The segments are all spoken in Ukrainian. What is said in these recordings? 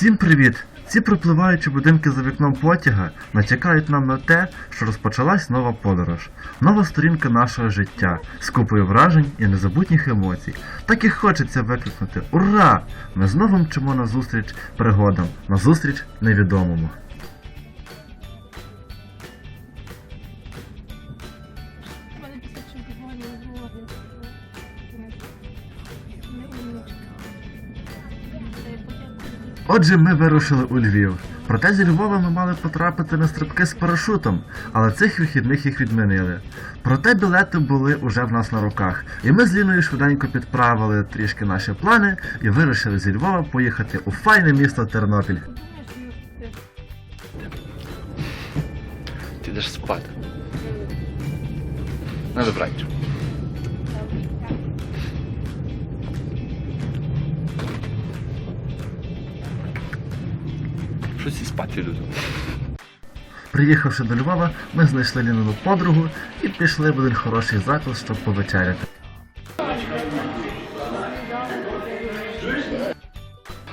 Всім привіт! Ці пропливаючі будинки за вікном потяга натякають нам на те, що розпочалась нова подорож, нова сторінка нашого життя з купою вражень і незабутніх емоцій. Так і хочеться викрикнути Ура! Ми знову мчимо назустріч пригодам, назустріч невідомому. Отже, ми вирушили у Львів. Проте зі Львова ми мали потрапити на стрибки з парашутом, але цих вихідних їх відмінили. Проте білети були уже в нас на руках, і ми з Ліною швиденько підправили трішки наші плани і вирішили зі Львова поїхати у файне місто Тернопіль. Ти йдеш спати. На добраніч. Щось і спати люди. Приїхавши до Львова, ми знайшли Лінину подругу і пішли в один хороший заклад, щоб повечеряти.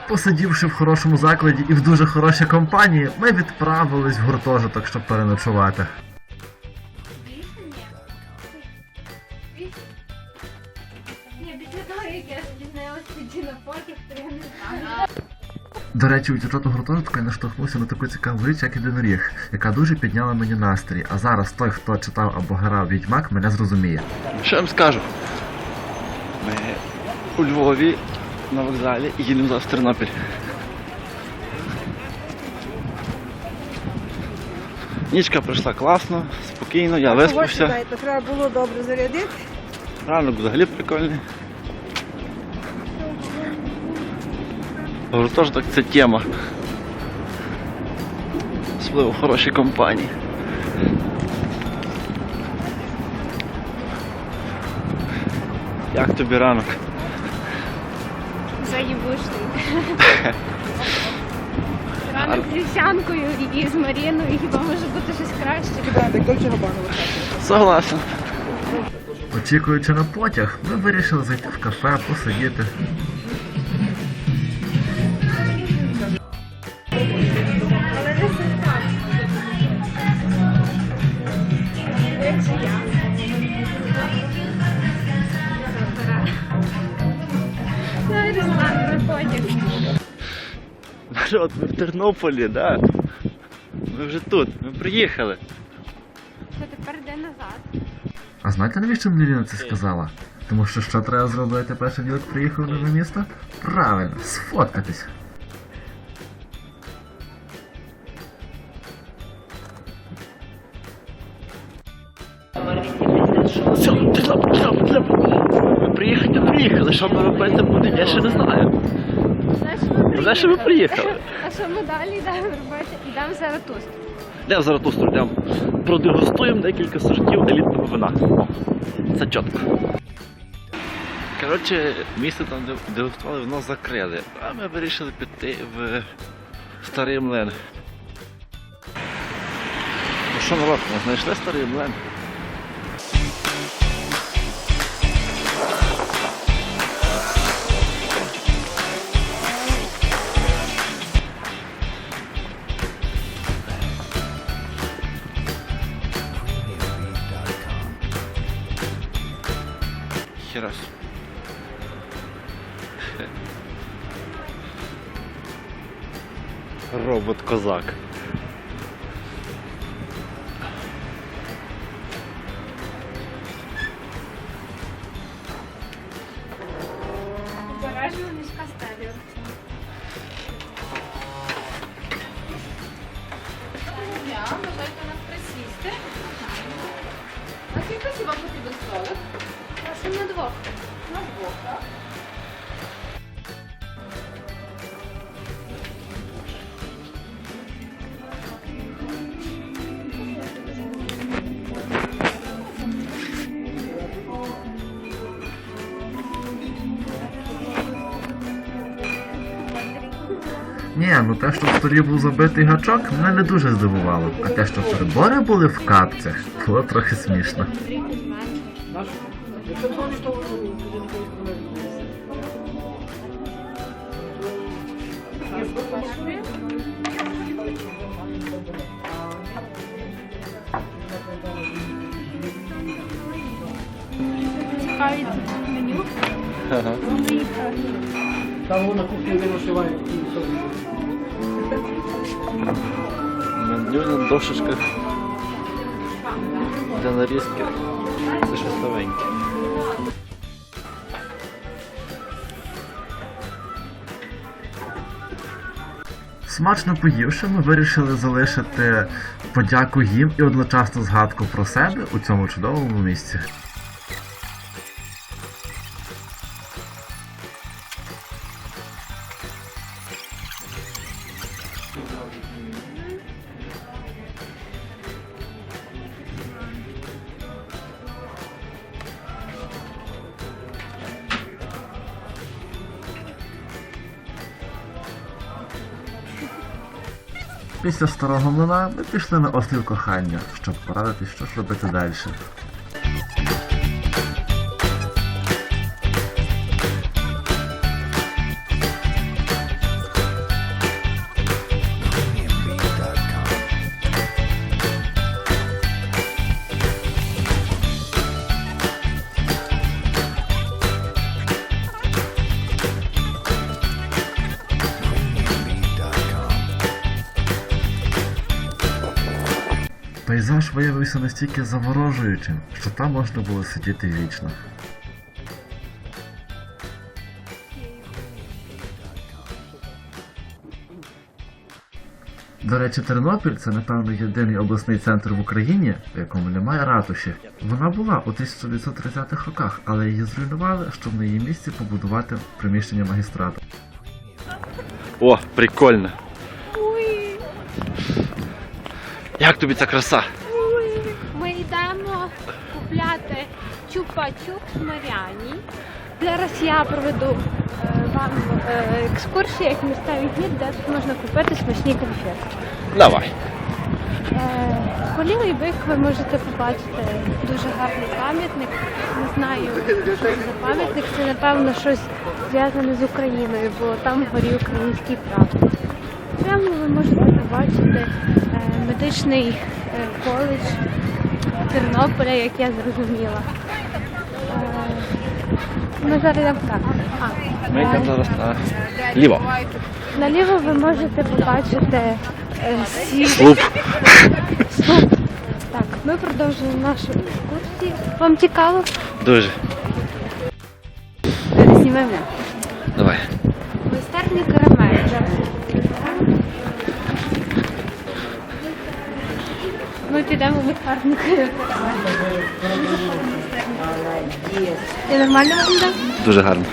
Посидівши в хорошому закладі і в дуже хорошій компанії, ми відправились в гуртожиток, щоб переночувати. Ні, після того, як я спізнилася тоді на потяг, то я не знаю. До речі, у дівчат у гуртожитку я наштовхнувся на таку цікаву річ, як єдиноріг, яка дуже підняла мені настрій. А зараз той, хто читав або грав відьмак, мене зрозуміє. Що я вам скажу? Ми у Львові на вокзалі і їдемо зараз в Тернопіль. Нічка пройшла класно, спокійно, я виспався. Треба було добре зарядити. Ранок взагалі прикольний. Гуртожиток це тема. Особливо в хорошій компанії. Як тобі ранок? Заїбушний. Ранок з вівсянкою і з Маріною, хіба може бути щось краще? Дольче Согласен. Очікуючи на потяг, ми вирішили зайти в кафе, посидіти. Народ, ми в Тернополі, да? Ми вже тут, ми приїхали. Що тепер йде назад. А знаєте, навіщо мені Ліна це сказала? Тому що що треба зробити першим ділок приїхав в нове місто? Правильно, сфоткатись. Що ми робити будемо, я ще не знаю. Знаєш, що ми приїхали? А що ми далі йдемо робити? Йдемо в Заратусту. Йдемо зараз ту йдемо. Продегустуємо декілька сортів елітного вина. О, це чітко. Коротше, місце там, де дегустували вино закрили, а ми вирішили піти в старий млин. Ну що народ, ми знайшли старий млин. Робот козак. Обережно мішка стелю. Я бажаєте нас присісти. А скільки бути до столик? Прошу на двох. На двох, так? Ні, ну те, що в столі був забитий гачок, мене не дуже здивувало. А те, що прибори були в капцях, було трохи смішно. Цікавить меню. Ага. Там на кухні не. Меню на дошечках для нарізки. Це щось новеньке. Смачно поївши, ми вирішили залишити подяку їм і одночасно згадку про себе у цьому чудовому місці. Після старого млина ми пішли на острів кохання, щоб порадитись, що ж робити далі. Пейзаж виявився настільки заворожуючим, що там можна було сидіти вічно. До речі, Тернопіль це, напевно, єдиний обласний центр в Україні, в якому немає ратуші. Вона була у 1930-х роках, але її зруйнували, щоб на її місці побудувати приміщення магістрату. О, прикольно. Як тобі ця краса? Ми йдемо купляти чупа-чуп Маріані. Зараз я проведу е, вам е, екскурсію, як місцевий гід, де тут можна купити смачні конфети. Давай. Е, По лівий бік ви можете побачити дуже гарний пам'ятник. Не знаю, що це за пам'ятник. Це напевно щось зв'язане з Україною, бо там горі український прапор. Прямо ви можете побачити медичний е, коледж Тернополя, як я зрозуміла. Е, Ми зараз йдемо так. А, Ми йдемо зараз на ліво. Наліво ви можете побачити е. Слуп. Слуп. Так, ми продовжуємо нашу екскурсію. Вам цікаво? Дуже. Знімемо. Давай. Майстерний карамель. Ми підемо в карамель. Я нормально вам дам? Дуже гарно.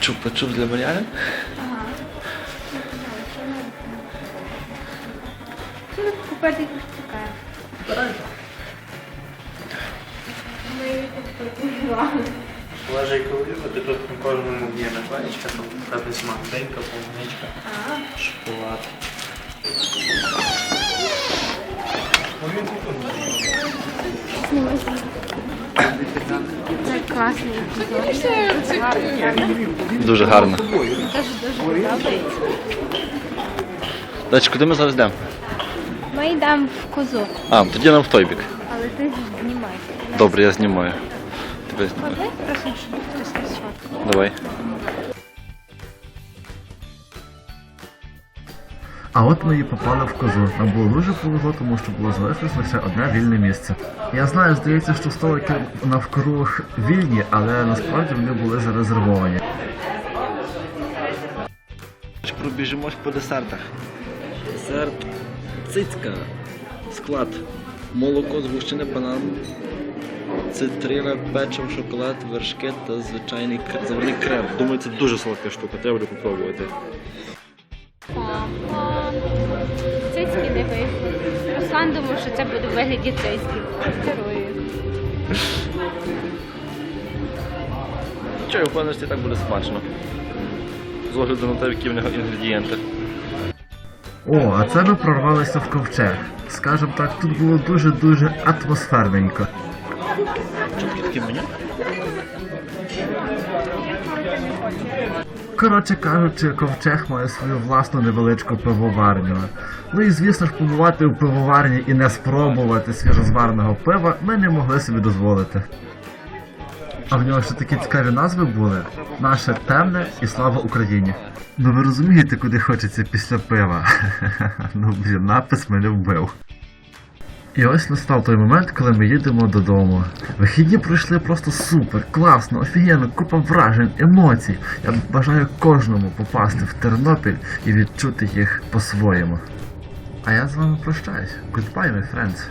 Чупа-чуп для Мар'яни? Купити їх чекає. Лежить любите, тут на кожному є наклеєчка, там певний смак, денька, полуничка, шоколад. Це класний. Дуже гарно. Дачі, куди ми зараз йдемо? Ми йдемо в козу, А, тоді нам в той бік. але ти знімай. Добре, я знімаю. Тебе. Давай. А от ми і попали в козу. Нам було дуже повезло, тому що було залишилось лише одне вільне місце. Я знаю, здається, що столики навкруг вільні, але насправді вони були зарезервовані. Пробіжимось по десертах. Десерт цицька. Склад. Молоко, згущене банан, цитрина, печиво, шоколад, вершки та звичайний кр- заварний крем. Думаю, це дуже солодка штука, треба буде попробувати. Цицьки не вийшли. Руслан думав, що це буде вигляді цицьків. Я впевнений, що так буде смачно. З огляду на те, які в нього інгредієнти. О, а це ми прорвалися в ковчег. Скажем так, тут було дуже-дуже атмосферненько. Коротше кажучи, ковчег має свою власну невеличку пивоварню. Ну і звісно ж побувати у пивоварні і не спробувати свіжозвареного пива ми не могли собі дозволити. А в нього ще такі цікаві назви були: наше темне і слава Україні. Ну ви розумієте, куди хочеться після пива? ну блін, напис мене вбив. І ось настав той момент, коли ми їдемо додому. Вихідні пройшли просто супер, класно, офігенно, купа вражень, емоцій. Я бажаю кожному попасти в Тернопіль і відчути їх по-своєму. А я з вами прощаюсь. Goodbye, my friends.